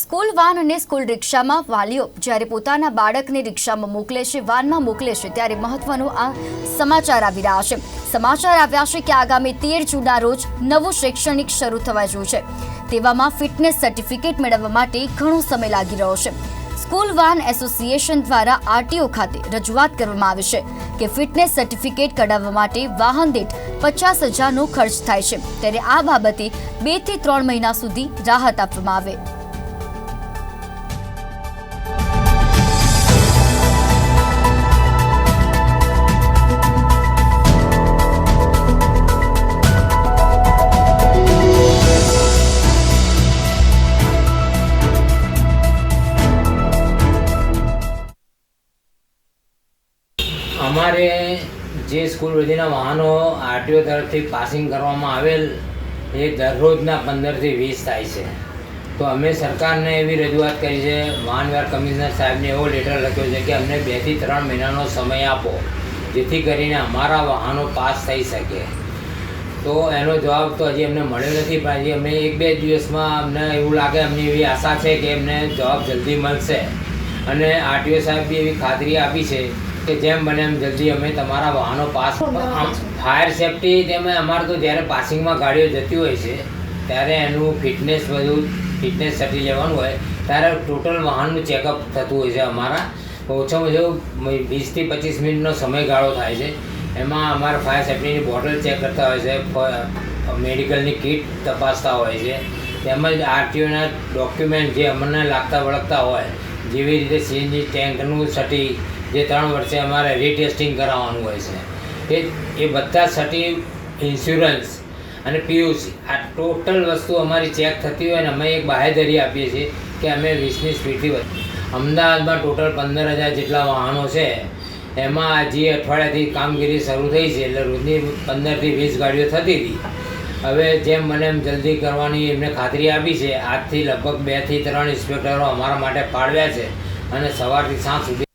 School van અને school રિક્ષામાં વાલીઓ જ્યારે પોતાના બાળકને રિક્ષામાં મોકલે છે, વાનમાં મોકલે છે, ત્યારે મહત્વનો આ સમાચાર આવી રહ્યા છે. સમાચાર આવ્યા છે કે આગામી તેર જૂનના રોજ નવું શૈક્ષણિક શરૂ થવા રહ્યું છે. તેવામાં ફિટનેસ સર્ટિફિકેટ મેળવવા માટે ઘણો સમય લાગી રહ્યો છે. સ્કૂલ વાન એસોસિએશન દ્વારા આરટીઓ ખાતે રજૂઆત કરવામાં આવી છે કે ફિટનેસ સર્ટિફિકેટ કઢાવવા માટે વાહન દીઠ પચાસ હજારનો ખર્ચ થાય છે. ત્યારે આ બાબતે બેથી ત્રણ મહિના સુધી રાહત આપવામાં આવે. અમારે જે સ્કૂલ સુધીના વાહનો આરટીઓ તરફથી પાસિંગ કરવામાં આવેલ એ દરરોજના પંદરથી વીસ થાય છે. તો અમે સરકારને એવી રજૂઆત કરી છે વાહનવ્યવહાર કમિશનર સાહેબને એવો લેટર લખ્યો છે કે અમને બેથી ત્રણ મહિનાનો સમય આપો, જેથી કરીને અમારા વાહનો પાસ થઈ શકે. તો એનો જવાબ તો હજી અમને મળ્યો નથી, પણ હજી અમે એક બે દિવસમાં અમને એવું લાગે, અમને એવી આશા છે કે એમને જવાબ જલ્દી મળશે. અને આરટીઓ સાહેબ બી એવી ખાતરી આપી છે કે જેમ બને એમ જલ્દી અમે તમારા વાહનો પાસ ફાયર સેફટી તેમાં અમારે તો જ્યારે પાસિંગમાં ગાડીઓ જતી હોય છે ત્યારે એનું ફિટનેસ બધું ફિટનેસ સર્ટી લેવાનું હોય ત્યારે ટોટલ વાહનનું ચેકઅપ થતું હોય છે અમારા. ઓછામાં ઓછું વીસથી પચીસ મિનિટનો સમયગાળો થાય છે. એમાં અમારે ફાયર સેફટીની બોટલ ચેક કરતા હોય છે મેડિકલની કીટ તપાસતા હોય છે. તેમજ આરટીઓના ડોક્યુમેન્ટ જે અમને લાગતા વળગતા હોય જેવી રીતે સીએનજી ટેન્કનું સટી જે ત્રણ વર્ષે અમારે રીટેસ્ટિંગ કરાવવાનું હોય છે. એ એ બધા સટી ઇન્સ્યોરન્સ અને પીયુસી આ ટોટલ વસ્તુ અમારી ચેક થતી હોય ને અમે એક બાહેધરી આપીએ છીએ કે અમે વીસની સ્પીડથી અમદાવાદમાં ટોટલ પંદર હજાર જેટલા વાહનો છે. એમાં હજી અઠવાડિયાથી કામગીરી શરૂ થઈ છે, એટલે રોજની પંદરથી વીસ ગાડીઓ થતી હતી. હવે જેમ મને એમ જલ્દી કરવાની એમને ખાતરી આપી છે. આજથી લગભગ બેથી ત્રણ ઇન્સ્પેક્ટરો અમારા માટે ફાળવ્યા છે અને સવારથી સાંજ સુધી